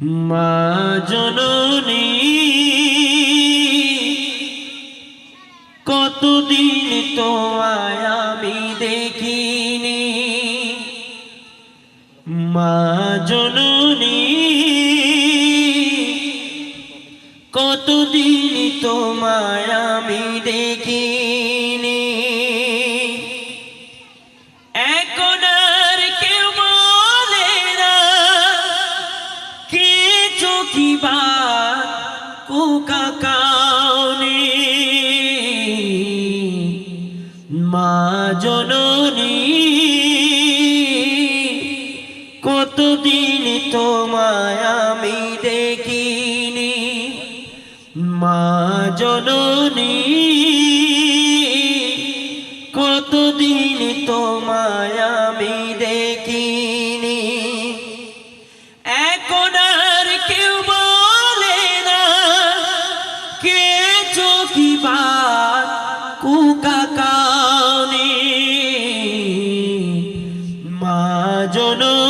মা জননী কতদিন তোমায় আমি দেখিনি। মা দেখিনি। মা জননী, কতদিন তোমায় আমি দেখিনি। এখন আর কেউ বলে না, কে চোখি বাত কুকা কানে। মা জননী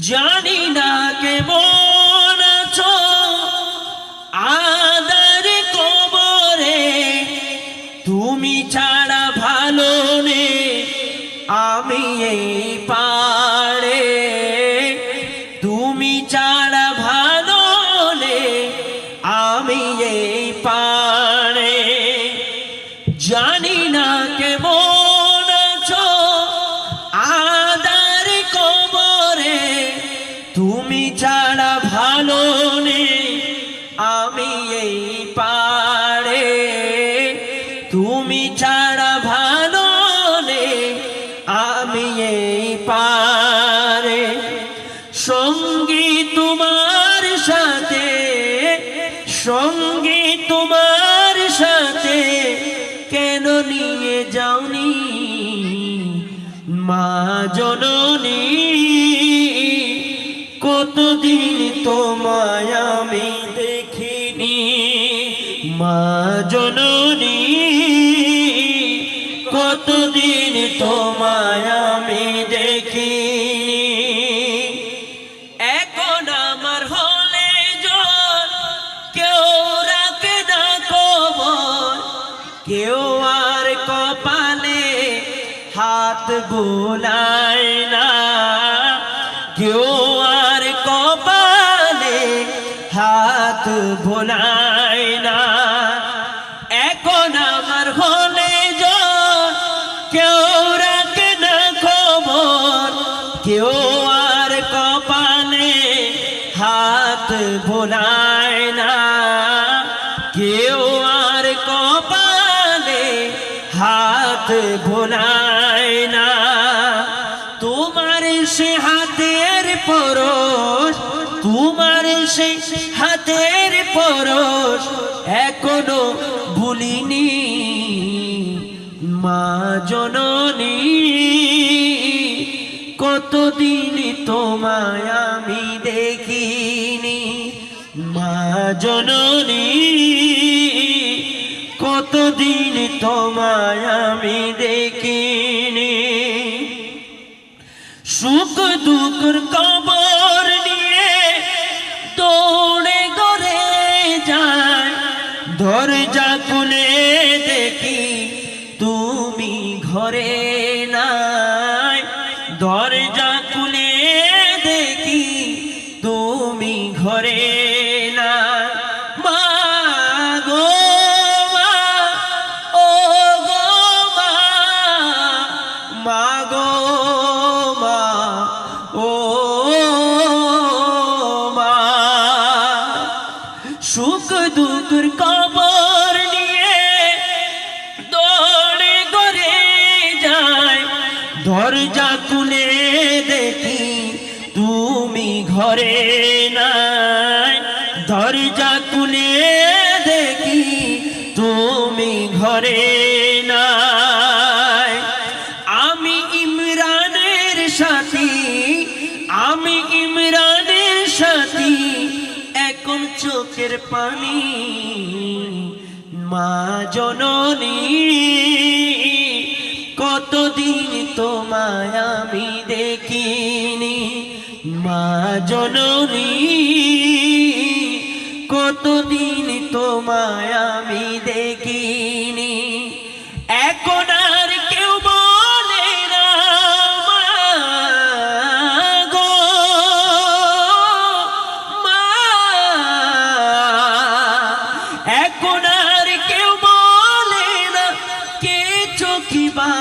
জানি না কেমন আছো। আদার কবরে তুমি ছাড়া ভালো নে। আমি এই পারে তুমি ছাড়া ভালো নে। আমি এই পারে জানি না কেমন সঙ্গী তোমার সাথে কেন নিয়ে যাওনি? মা জননী কতদিন তোমায় আমি কেউ আর কপালে হাত বোলায় না। কেউ আর কপালে হাত বোলায় না। এখন আমার হলে কেউ রাখে না খবর। কেউ আর কপালে হাত বোলায় না। হাত ভোলায় না। তোমার সে হাতের পরশ, তোমার সে হাতের পরশ এখনও ভুলিনি। মা জননী, কতদিন তোমায় আমি দেখিনি। মা জননী কতদিন তোমায় আমি দেখিনি। সুখ দুঃখর কবর নিয়ে দৌড়ে গড়ে যায়। দরজা খুলে দেখি তুমি ঘরে নাই। দরজা খুলে দেখি তুমি ঘরে দুঃখর কবর নিয়ে দৌড়ে করে যায়। দরজা খুলে দেখি তুমি ঘরে নাই। দরজা খুলে দেখি তুমি ঘরে চোখের পানি মা জননী কতদিন তোমায় আমি দেখিনি? মা জননী কতদিন তোমায় আমি দেখিনি?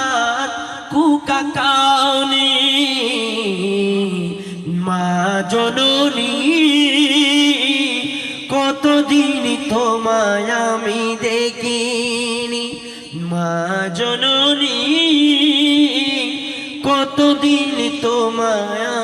চকিবার কুকা কাউনি মা জননী কতদিন তোমায় আমি দেখিনি? মা জননী কতদিন তোমায়